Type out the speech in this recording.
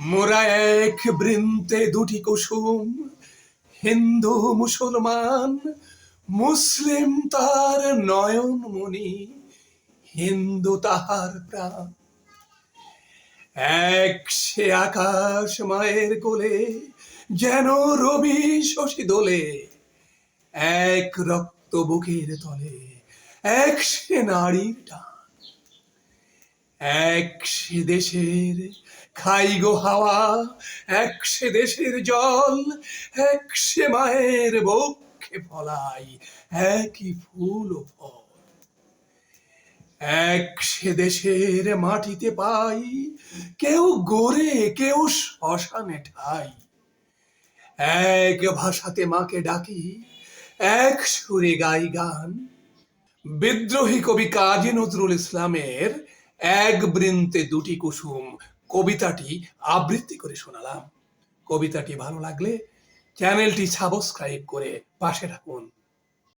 মোরা এক বৃন্তে দুটি কুসুম, হিন্দু, মুসলমান, মুসলিম তার নয়নমণি হিন্দু তাহার প্রাণ। এক সে আকাশ মায়ের কোলে, যেন রবি শশী দোলে, এক রক্ত বুকের তলে, এক সে নারীর টান। এক সে দেশের খাই গো হাওয়া, এক সে দেশের জল, এক সে মায়ের বক্ষে ফলাই, একই ফুল ও ফল। এক সে দেশের মাটিতে পাই, কেউ গড়ে কেউ শ্মশানে ঠাই। এক ভাষাতে মাকে ডাকি, এক সুরে গাই গান। বিদ্রোহী কবি কাজী নজরুল ইসলামের এক বৃন্তে দুটি কুসুম কবিতাটি আবৃত্তি করে শোনালাম। কবিতাটি ভালো লাগলে চ্যানেলটি সাবস্ক্রাইব করে পাশে রাখুন